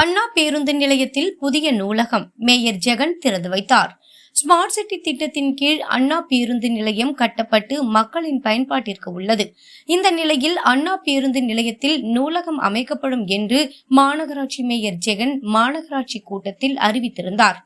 அண்ணா பேருந்து நிலையத்தில் புதிய நூலகம் மேயர் ஜெகன் திறந்து வைத்தார். ஸ்மார்ட் சிட்டி திட்டத்தின் கீழ் அண்ணா பேருந்து நிலையம் கட்டப்பட்டு மக்களின் பயன்பாட்டிற்கு உள்ளது. இந்த நிலையில் அண்ணா பேருந்து நிலையத்தில் நூலகம் அமைக்கப்படும் என்று மாநகராட்சி மேயர் ஜெகன் மாநகராட்சி கூட்டத்தில் அறிவித்திருந்தார்.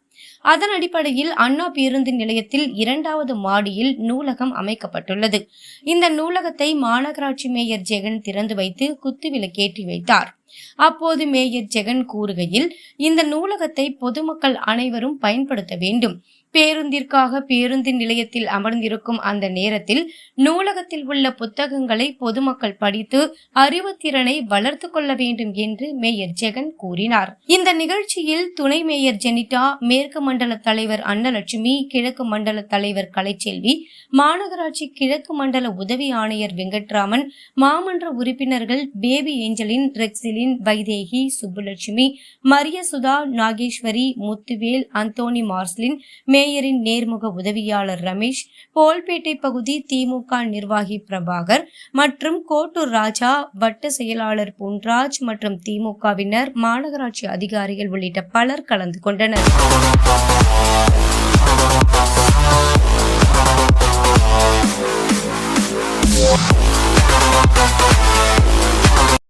அதன் அடிப்படையில் அண்ணா பேருந்து நிலையத்தில் இரண்டாவது மாடியில் நூலகம் அமைக்கப்பட்டுள்ளது. இந்த நூலகத்தை மாநகராட்சி மேயர் ஜெகன் திறந்து வைத்து குத்துவிளக்கேற்றி வைத்தார். அப்போது மேயர் ஜெகன் கூறுகையில் இந்த நூலகத்தை பொதுமக்கள் அனைவரும் பயன்படுத்த வேண்டும். பேருந்திற்காக பேருந்து நிலையத்தில் அமர்ந்திருக்கும் அந்த நேரத்தில் நூலகத்தில் உள்ள புத்தகங்களை பொதுமக்கள் படித்து அறிவுத்திறனை வளர்த்து கொள்ள வேண்டும் என்று மேயர் ஜெகன் கூறினார். இந்த நிகழ்ச்சியில் துணை மேயர் ஜெனிட்டா மேற்கு மண்டல தலைவர் அன்னலட்சுமி கிழக்கு மண்டல தலைவர் கலைச்செல்வி மாநகராட்சி கிழக்கு மண்டல உதவி ஆணையர் வெங்கட்ராமன் மாமன்ற உறுப்பினர்கள் பேபி ஏஞ்சலின் ரெக்ஸிலின் வைதேகி சுப்புலட்சுமி மரியசுதா நாகேஸ்வரி முத்துவேல் அந்தோனி மார்ஸ்லின் மேயரின் நேர்முக உதவியாளர் ரமேஷ் போல்பேட்டை பகுதி திமுக நிர்வாகி பிரபாகர் மற்றும் கோட்டூர் ராஜா வட்ட செயலாளர் பொன்ராஜ் மற்றும் திமுகவினர் மாநகராட்சி அதிகாரிகள் உள்ளிட்ட பலர் கலந்து கொண்டனர். Thank